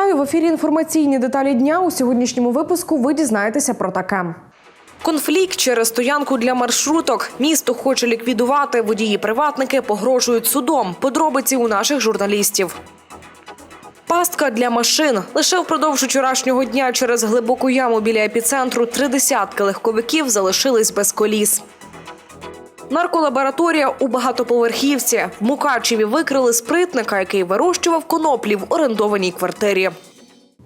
Вітаю в ефірі. Інформаційні деталі дня. У сьогоднішньому випуску ви дізнаєтеся про таке. Конфлікт через стоянку для маршруток. Місто хоче ліквідувати. Водії-приватники погрожують судом. Подробиці у наших журналістів. Пастка для машин. Лише впродовж вчорашнього дня через глибоку яму біля епіцентру три десятки легковиків залишились без коліс. Нарколабораторія у багатоповерхівці. В Мукачеві викрили спритника, який вирощував коноплі в орендованій квартирі.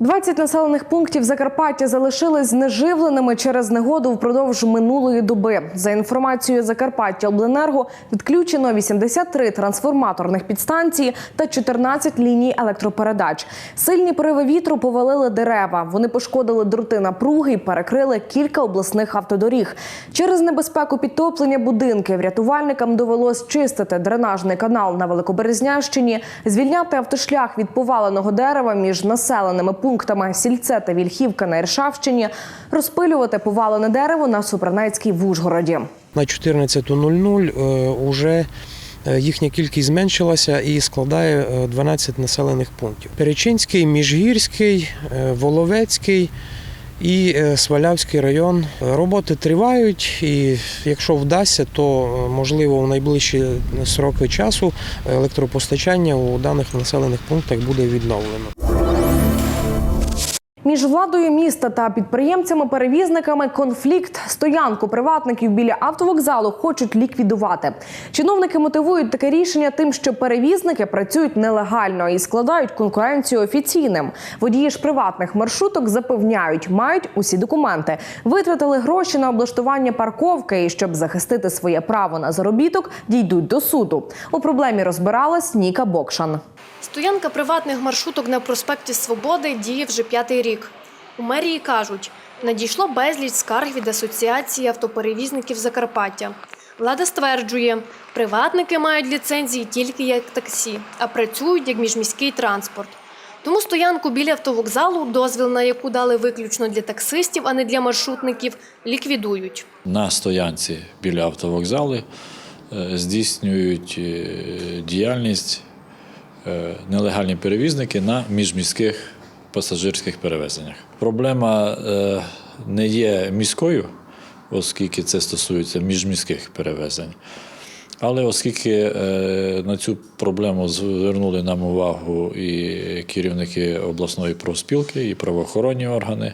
20 населених пунктів Закарпаття залишились знеживленими через негоду впродовж минулої доби. За інформацією Закарпаття Обленерго відключено 83 трансформаторних підстанції та 14 ліній електропередач. Сильні пориви вітру повалили дерева. Вони пошкодили дроти напруги і перекрили кілька обласних автодоріг. Через небезпеку підтоплення будинків рятувальникам довелось чистити дренажний канал на Великоберезнянщині, звільняти автошлях від поваленого дерева між населеними пунктами Сільце та Вільхівка на Іршавщині, розпилювати повалене дерево на Супранецькій в Ужгороді. На 14.00 вже е, їхня кількість зменшилася і складає е, 12 населених пунктів. Перечинський, Міжгірський, е, Воловецький і е, Свалявський район. Роботи тривають, і якщо вдасться, то е, можливо в найближчі сроки часу електропостачання у даних населених пунктах буде відновлено. Між владою міста та підприємцями-перевізниками конфлікт. Стоянку приватників біля автовокзалу хочуть ліквідувати. Чиновники мотивують таке рішення тим, що перевізники працюють нелегально і складають конкуренцію офіційним. Водії ж приватних маршруток запевняють, мають усі документи, витратили гроші на облаштування парковки і щоб захистити своє право на заробіток, дійдуть до суду. У проблемі розбиралась Ніка Бокшан. Стоянка приватних маршруток на проспекті Свободи діє вже п'ятий рік. У мерії кажуть, надійшло безліч скарг від Асоціації автоперевізників Закарпаття. Влада стверджує, приватники мають ліцензії тільки як таксі, а працюють як міжміський транспорт. Тому стоянку біля автовокзалу, дозвіл на яку дали виключно для таксистів, а не для маршрутників, ліквідують. на стоянці біля автовокзалу е, здійснюють е, діяльність нелегальні перевізники на міжміських пасажирських перевезеннях. Проблема е, не є міською, оскільки це стосується міжміських перевезень. Але оскільки е, на цю проблему звернули нам увагу і керівники обласної профспілки, і правоохоронні органи,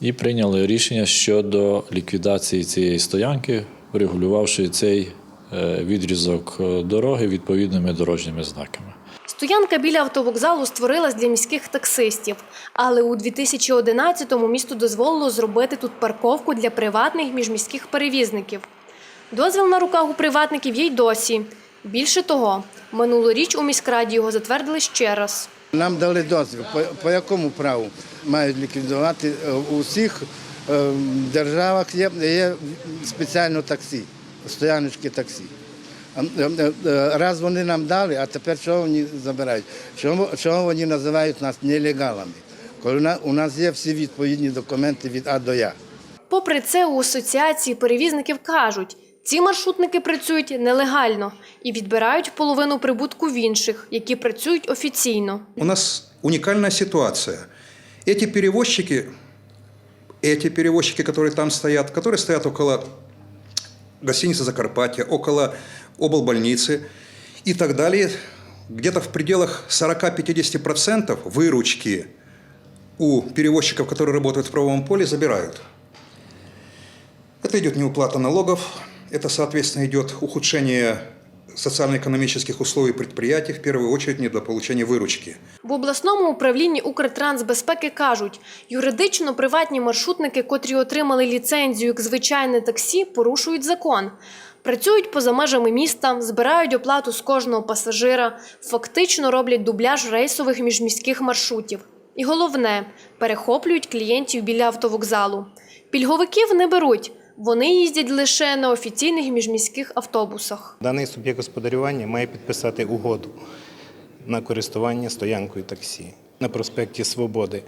і прийняли рішення щодо ліквідації цієї стоянки, врегулювавши цей е, відрізок е, дороги відповідними дорожніми знаками. Стоянка біля автовокзалу створилась для міських таксистів, але у 2011-му місто дозволило зробити тут парковку для приватних міжміських перевізників. Дозвіл на руках у приватників є й досі. Більше того, минулоріч у міськраді його затвердили ще раз. Нам дали дозвіл. По, по якому праву мають ліквідувати Е, у всіх е, державах є, є спеціально таксі, стояночки таксі. А, е, е, Раз вони нам дали, а тепер чого вони забирають? Чого, чого вони називають нас нелегалами? Коли на- у нас є всі відповідні документи від А до Я. Попри це, у асоціації перевізників кажуть, ці маршрутники працюють нелегально і відбирають половину прибутку в інших, які працюють офіційно. У нас уникальная ситуация. Эти перевозчики, эти перевозчики, которые там стоят, которые стоят около гостиницы Закарпатья, около облбольницы и так далее, где-то в пределах 40-50% выручки у перевозчиков, которые работают в правовом поле, забирают. Это идет неуплата налогов, это, соответственно, идет ухудшение социально-экономических условий предприятий, в первую очередь недополучение выручки. В обласному управлінні Укртрансбезпеки кажуть, юридично приватні маршрутники, котрі отримали ліцензію як звичайне таксі, порушують закон. Працюють поза межами міста, збирають оплату з кожного пасажира, фактично роблять дубляж рейсових міжміських маршрутів. І головне, перехоплюють клієнтів біля автовокзалу. Пільговиків не беруть, вони їздять лише на офіційних міжміських автобусах. Даний суб'єкт господарювання має підписати угоду на користування стоянкою таксі на проспекті Свободи.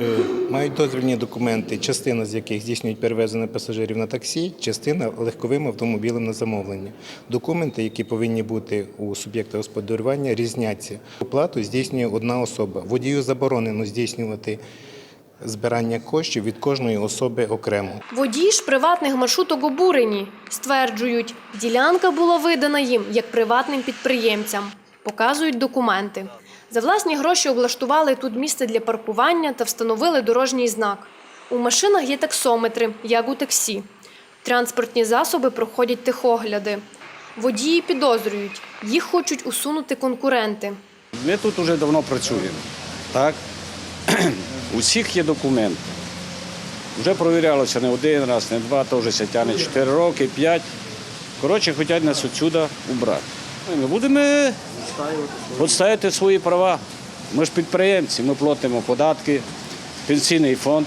Е, Мають дозвільні документи, частина з яких здійснюють перевезення пасажирів на таксі, частина легковим автомобілем на замовлення. Документи, які повинні бути у суб'єкта господарювання, різняться. Оплату здійснює одна особа. Водію заборонено здійснювати збирання коштів від кожної особи окремо. Водії ж приватних маршруток обурені. Стверджують, ділянка була видана їм як приватним підприємцям. Показують документи. За власні гроші облаштували тут місце для паркування та встановили дорожній знак. У машинах є таксометри, як у таксі. Транспортні засоби проходять техогляди. Водії підозрюють, їх хочуть усунути конкуренти. Ми тут вже давно працюємо. Так? У всіх є документи. Вже провірялося не один раз, не два, вже це тягне 4 роки, 5. Коротше, хочуть нас відсюди убрати. Ми будемо відстояти свої права. Ми ж підприємці, ми платимо податки, пенсійний фонд.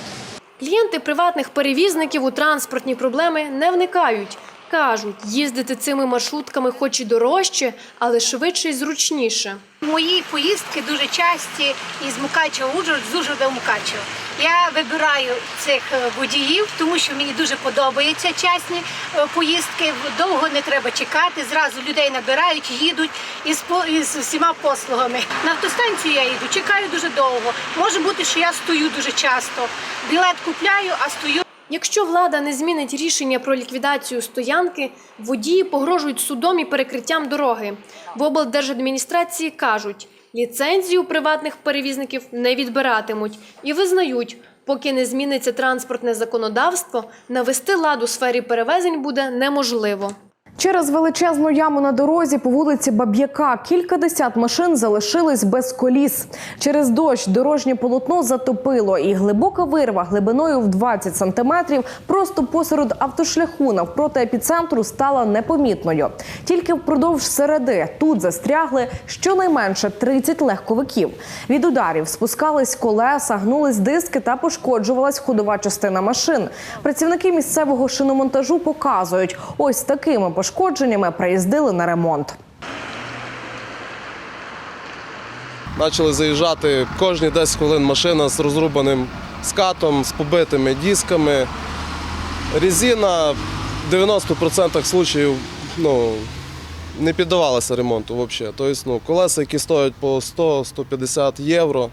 Клієнти приватних перевізників у транспортні проблеми не вникають. Кажуть, їздити цими маршрутками хоч і дорожче, але швидше і зручніше. Мої поїздки дуже часті із Мукачева в Ужгород, з Ужгорода в Мукачево. Я вибираю цих е, водіїв, тому що мені дуже подобаються частні е, поїздки. Довго не треба чекати. Зразу людей набирають, їдуть із із всіма послугами. На автостанцію я їду, чекаю дуже довго. Може бути, що я стою дуже часто. Білет купляю, а стою. Якщо влада не змінить рішення про ліквідацію стоянки, водії погрожують судом і перекриттям дороги. В облдержадміністрації кажуть, ліцензію приватних перевізників не відбиратимуть і визнають, поки не зміниться транспортне законодавство, навести лад у сфері перевезень буде неможливо. Через величезну яму на дорозі по вулиці Баб'яка кількадесят машин залишились без коліс. Через дощ дорожнє полотно затопило, і глибока вирва глибиною в 20 сантиметрів просто посеред автошляху навпроти епіцентру стала непомітною. Тільки впродовж середи тут застрягли щонайменше 30 легковиків. Від ударів спускались колеса, гнулись диски та пошкоджувалась ходова частина машин. Працівники місцевого шиномонтажу показують, ось такими пошкодженнями приїздили на ремонт. Почали заїжджати кожні 10 хвилин машина з розрубаним скатом, з побитими дисками. Резина в 90% случаїв ну, не піддавалася ремонту взагалі. Тобто, ну, колеса, які стоять по 100-150 євро,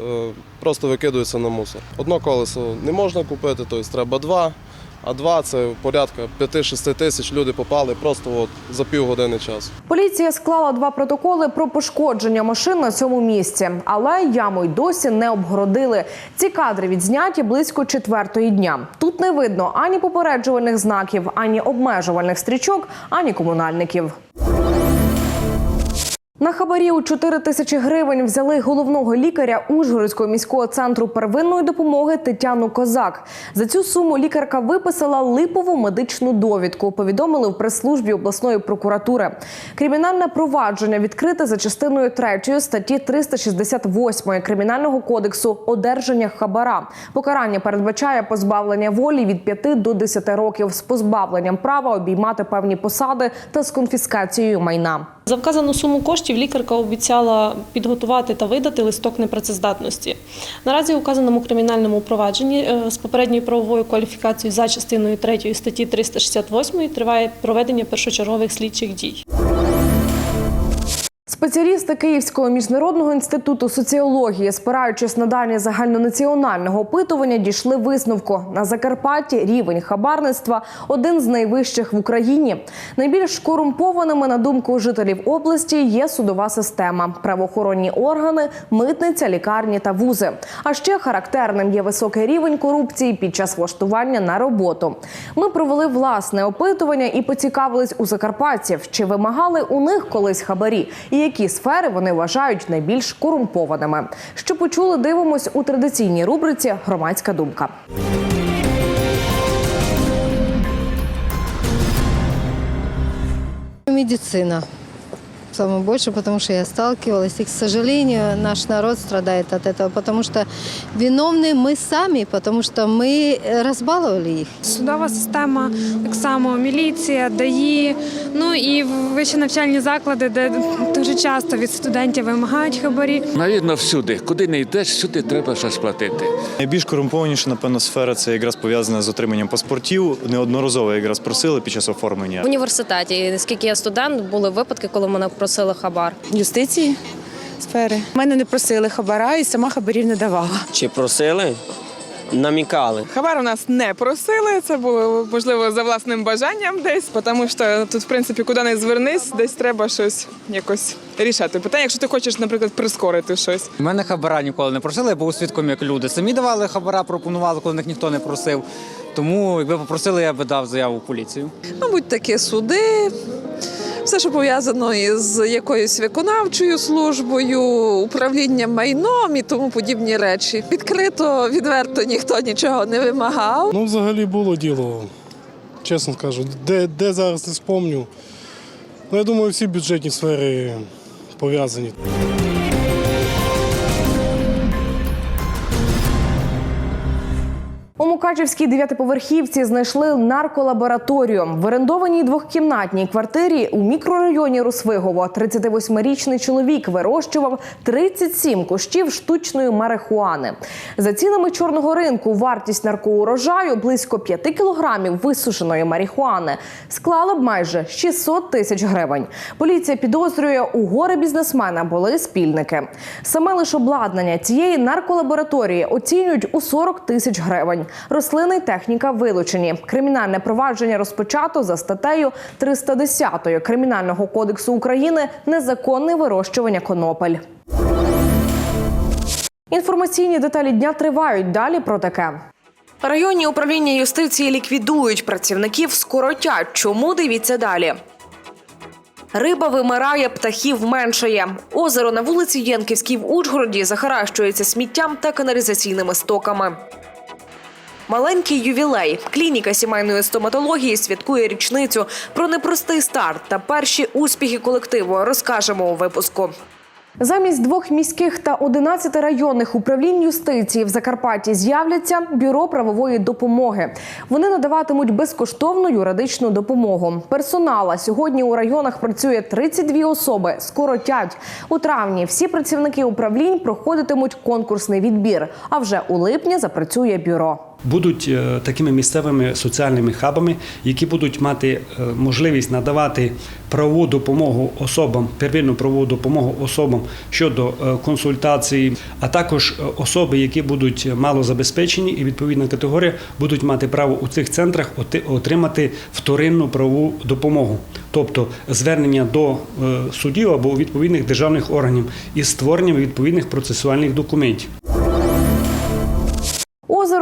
е, просто викидаються на мусор. Одно колесо не можна купити, тобто треба два, а два це порядка 5-6 тисяч люди попали просто от за півгодини часу. Поліція склала два протоколи про пошкодження машин на цьому місці, але яму й досі не обгородили. Ці кадри відзняті близько четвертої дня. Тут не видно ані попереджувальних знаків, ані обмежувальних стрічок, ані комунальників. На хабарі у 4 тисячі гривень взяли головного лікаря Ужгородського міського центру первинної допомоги Тетяну Козак. За цю суму лікарка виписала липову медичну довідку. Повідомили в прес-службі обласної прокуратури. Кримінальне провадження відкрите за частиною 3 статті 368 кримінального кодексу одержання хабара. Покарання передбачає позбавлення волі від 5 до 10 років з позбавленням права обіймати певні посади та з конфіскацією майна. За вказану суму коштів лікарка обіцяла підготувати та видати листок непрацездатності. Наразі у вказаному кримінальному провадженні е, з попередньою правовою кваліфікацією за частиною 3 статті 368 триває проведення першочергових слідчих дій. Спеціалісти Київського міжнародного інституту соціології, спираючись на дані загальнонаціонального опитування, дійшли висновку на Закарпатті рівень хабарництва один з найвищих в Україні. Найбільш корумпованими, на думку жителів області, є судова система, правоохоронні органи, митниця, лікарні та вузи. А ще характерним є високий рівень корупції під час влаштування на роботу. Ми провели власне опитування і поцікавились у закарпатців, чи вимагали у них колись хабарі, і які сфери вони вважають найбільш корумпованими. Що почули, дивимось у традиційній рубриці Громадська думка. Медицина Самое больше, потому что я сталкивалась. И, к сожалению, наш народ страдает от этого, потому что виновны мы сами, потому что мы разбаловали их. Судова система, так само міліція, ДАІ, ну і вищі навчальні заклади, де дуже часто від студентів вимагають хабарі. Навірно, всюди. Куди не йдеш, всюди треба щось платити. Найбільш корумпованіша, напевно, сфера це якраз пов'язана з отриманням паспортів. Неодноразово якраз просили під час оформлення. В університеті, наскільки я студент, були випадки, коли мене просили хабар. Юстиції сфери. Мене не просили хабара і сама хабарів не давала. Чи просили? Намікали. Хабар у нас не просили. Це було можливо за власним бажанням десь, тому що тут, в принципі, куди не звернись, десь треба щось якось рішати. Питання, якщо ти хочеш, наприклад, прискорити щось. У мене хабара ніколи не просили, я був свідком, як люди. Самі давали хабара, пропонували, коли них ніхто не просив. Тому, якби попросили, я би дав заяву в поліцію. Мабуть, такі суди. Все, що пов'язано із якоюсь виконавчою службою, управлінням майном і тому подібні речі. Відкрито, відверто ніхто нічого не вимагав. Ну, взагалі було діло. Чесно скажу, де, де зараз не спомню. Ну, я думаю, всі бюджетні сфери пов'язані. Мукачевській дев'ятиповерхівці знайшли нарколабораторію. В орендованій двохкімнатній квартирі у мікрорайоні Росвигово 38-річний чоловік вирощував 37 кущів штучної марихуани. За цінами чорного ринку вартість наркоурожаю близько 5 кілограмів висушеної марихуани склала б майже 600 тисяч гривень. Поліція підозрює, у горе бізнесмена були спільники. Саме лише обладнання цієї нарколабораторії оцінюють у 40 тисяч гривень. Рослини техніка вилучені. Кримінальне провадження розпочато за статтею 310 Кримінального кодексу України незаконне вирощування конопель. Інформаційні деталі дня тривають. Далі про таке. Районні управління юстиції ліквідують працівників скоротять. Чому дивіться далі? Риба вимирає, птахів меншає. Озеро на вулиці Єнківській в Ужгороді захаращується сміттям та каналізаційними стоками. Маленький ювілей. Клініка сімейної стоматології святкує річницю про непростий старт та перші успіхи колективу. Розкажемо у випуску. Замість двох міських та 11 районних управлінь юстиції в Закарпатті з'являться бюро правової допомоги. Вони надаватимуть безкоштовну юридичну допомогу. Персонала сьогодні у районах працює 32 особи. Скоротять у травні. Всі працівники управлінь проходитимуть конкурсний відбір. А вже у липні запрацює бюро. Будуть е, такими місцевими соціальними хабами, які будуть мати е, можливість надавати правову допомогу особам, первинну правову допомогу особам щодо е, консультацій, а також особи, які будуть малозабезпечені і відповідна категорія, будуть мати право у цих центрах отримати вторинну правову допомогу, тобто звернення до судів або відповідних державних органів із створенням відповідних процесуальних документів.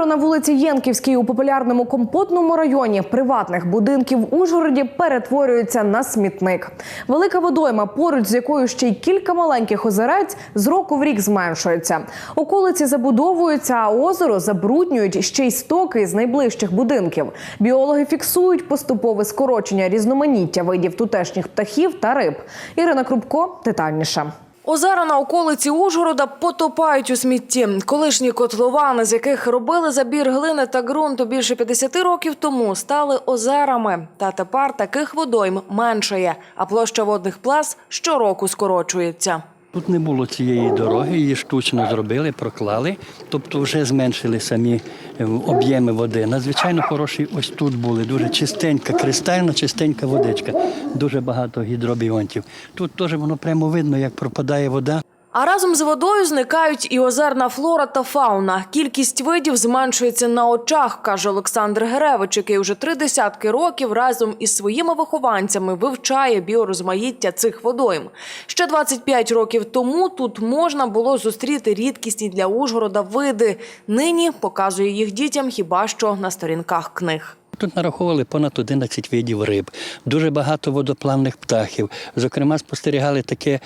Озеро на вулиці Єнківській у популярному компотному районі приватних будинків в Ужгороді перетворюється на смітник. Велика водойма, поруч з якою ще й кілька маленьких озерець, з року в рік зменшується. Околиці забудовуються, а озеро забруднюють ще й стоки з найближчих будинків. Біологи фіксують поступове скорочення різноманіття видів тутешніх птахів та риб. Ірина Крупко детальніше. Озера на околиці Ужгорода потопають у смітті. Колишні котловани, з яких робили забір глини та ґрунту більше 50 років тому, стали озерами. Та тепер таких водойм меншає, а площа водних плас щороку скорочується. Тут не було цієї дороги, її штучно зробили, проклали, тобто вже зменшили самі е, об'єми води. Надзвичайно хороші ось тут були, дуже чистенька, кристально чистенька водичка, дуже багато гідробіонтів. Тут теж воно прямо видно, як пропадає вода. А разом з водою зникають і озерна флора та фауна. Кількість видів зменшується на очах, каже Олександр Геревич, який вже три десятки років разом із своїми вихованцями вивчає біорозмаїття цих водойм. Ще 25 років тому тут можна було зустріти рідкісні для Ужгорода види. Нині показує їх дітям хіба що на сторінках книг. Тут нараховували понад 11 видів риб, дуже багато водоплавних птахів. Зокрема, спостерігали таке,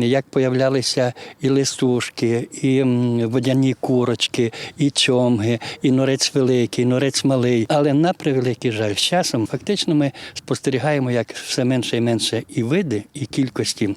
як появлялися і листушки, і водяні курочки, і чомги, і норець великий, і норець малий. Але на превеликий жаль, з часом фактично ми спостерігаємо, як все менше і менше і види, і кількості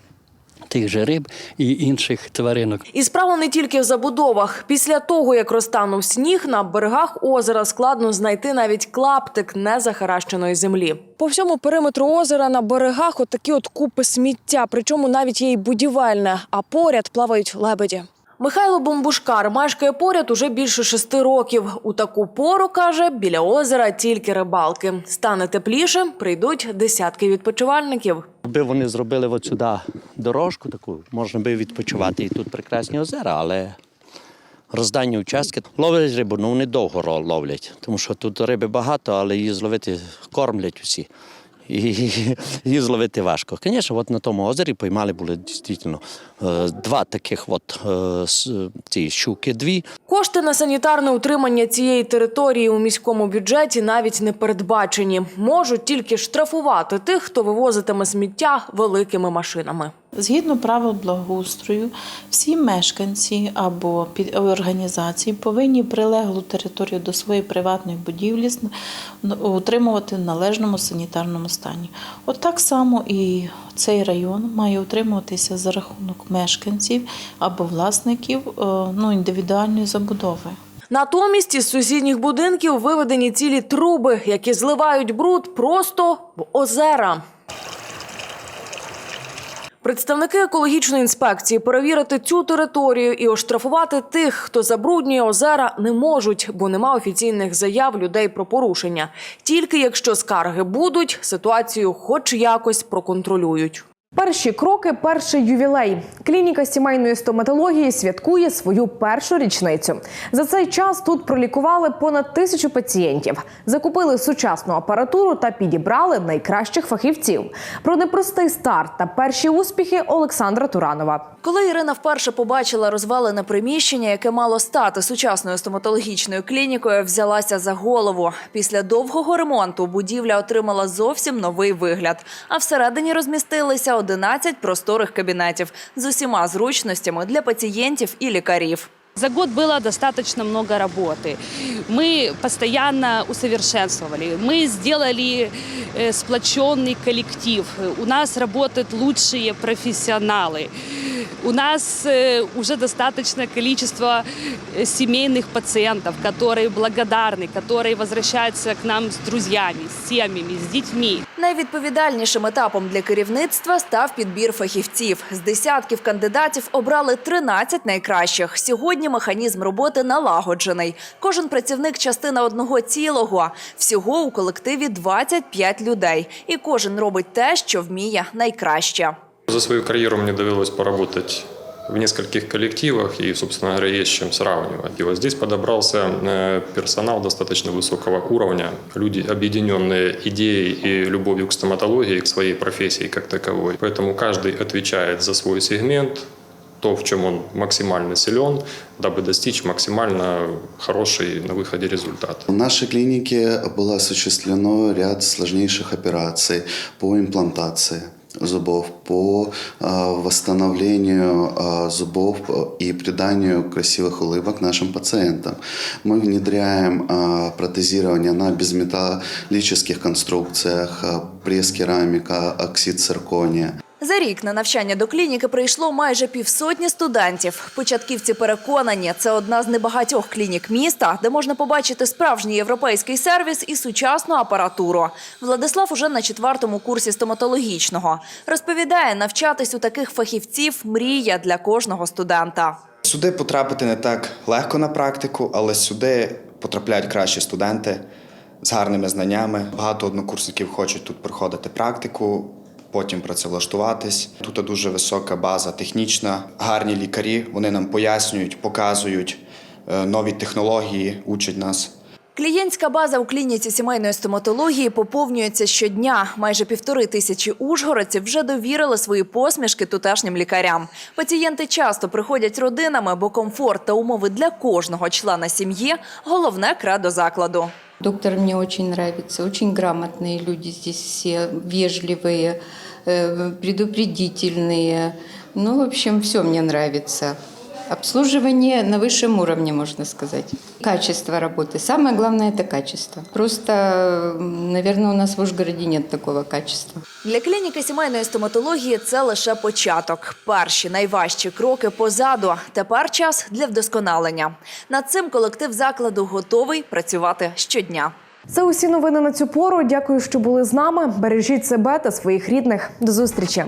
тих же риб і інших тваринок. І справа не тільки в забудовах. Після того, як розтанув сніг, на берегах озера складно знайти навіть клаптик незахаращеної землі. По всьому периметру озера на берегах отакі от купи сміття, причому навіть є й будівельне, а поряд плавають лебеді. Михайло Бомбушкар мешкає поряд уже більше шести років. У таку пору каже, біля озера тільки рибалки. Стане тепліше, прийдуть десятки відпочивальників. Якби вони зробили сюди дорожку таку, можна би відпочивати. І тут прекрасні озера, але роздані участки ловлять рибу, ну вони довго ловлять, тому що тут риби багато, але її зловити кормлять усі. І її зловити важко. Звісно, от на тому озері поймали були дійсно е, два таких от е, ці щуки, дві. Кошти на санітарне утримання цієї території у міському бюджеті навіть не передбачені. Можуть тільки штрафувати тих, хто вивозитиме сміття великими машинами. Згідно правил благоустрою, всі мешканці або організації повинні прилеглу територію до своєї приватної будівлі утримувати в належному санітарному стані. От так само і цей район має утримуватися за рахунок мешканців або власників е, ну, індивідуальної забудови. Натомість із сусідніх будинків виведені цілі труби, які зливають бруд просто в озера. Представники екологічної інспекції перевірити цю територію і оштрафувати тих, хто забруднює озера, не можуть, бо нема офіційних заяв людей про порушення. Тільки якщо скарги будуть, ситуацію хоч якось проконтролюють. Перші кроки, перший ювілей. Клініка сімейної стоматології святкує свою першу річницю. За цей час тут пролікували понад тисячу пацієнтів, закупили сучасну апаратуру та підібрали найкращих фахівців. Про непростий старт та перші успіхи Олександра Туранова. Коли Ірина вперше побачила розвалене приміщення, яке мало стати сучасною стоматологічною клінікою, взялася за голову. Після довгого ремонту будівля отримала зовсім новий вигляд. А всередині розмістилися 11 просторих кабінетів з усіма зручностями для пацієнтів і лікарів. За год было достаточно много работы. Мы постоянно усовершенствовали. Мы сделали э, сплоченный коллектив. У нас работают лучшие профессионалы. У нас э, уже достаточное количество э, семейных пациентов, которые благодарны, которые возвращаются к нам с друзьями, с семьями, с детьми. Найвідповідальнішим етапом для керівництва став підбір фахівців. З десятків кандидатів обрали 13 найкращих. Сьогодні механізм роботи налагоджений. Кожен працівник частина одного цілого. Всього у колективі 25 людей. І кожен робить те, що вміє найкраще. За свою карьеру мне довелось поработать в нескольких коллективах и, собственно говоря, есть чем сравнивать. И вот здесь подобрался э, персонал достаточно высокого уровня, люди, объединенные идеей и любовью к стоматологии, к своей профессии как таковой. Поэтому каждый отвечает за свой сегмент, то, в чем он максимально силен, дабы достичь максимально хороший на выходе результат. В нашей клинике было осуществлено ряд сложнейших операций по имплантации зубов, по э, восстановлению э, зубов и приданию красивых улыбок нашим пациентам. Мы внедряем протезирование на безметаллических конструкциях, пресс-керамика, оксид циркония. За рік на навчання до клініки прийшло майже півсотні студентів. Початківці переконані, це одна з небагатьох клінік міста, де можна побачити справжній європейський сервіс і сучасну апаратуру. Владислав уже на четвертому курсі стоматологічного. Розповідає, навчатись у таких фахівців мрія для кожного студента. Сюди потрапити не так легко на практику, але сюди потрапляють кращі студенти з гарними знаннями. Багато однокурсників хочуть тут проходити практику, потім працевлаштуватись. Тут дуже висока база технічна, гарні лікарі. Вони нам пояснюють, показують е, нові технології, учать нас. Клієнтська база у клініці сімейної стоматології поповнюється щодня. Майже півтори тисячі ужгородців вже довірили свої посмішки тутешнім лікарям. Пацієнти часто приходять родинами, бо комфорт та умови для кожного члена сім'ї головне кредо закладу. Доктор мне очень нравится, очень грамотные люди здесь все, вежливые, э, предупредительные. Ну, в общем, все мне нравится. Обслуживание на высшем уровне, можно сказать. Качество работы. Самое главное – это качество. Просто, м, наверное, у нас в Ужгороде нет такого качества. Для клініки сімейної стоматології це лише початок. Перші найважчі кроки позаду. Тепер час для вдосконалення. Над цим колектив закладу готовий працювати щодня. Це усі новини на цю пору. Дякую, що були з нами. Бережіть себе та своїх рідних. До зустрічі.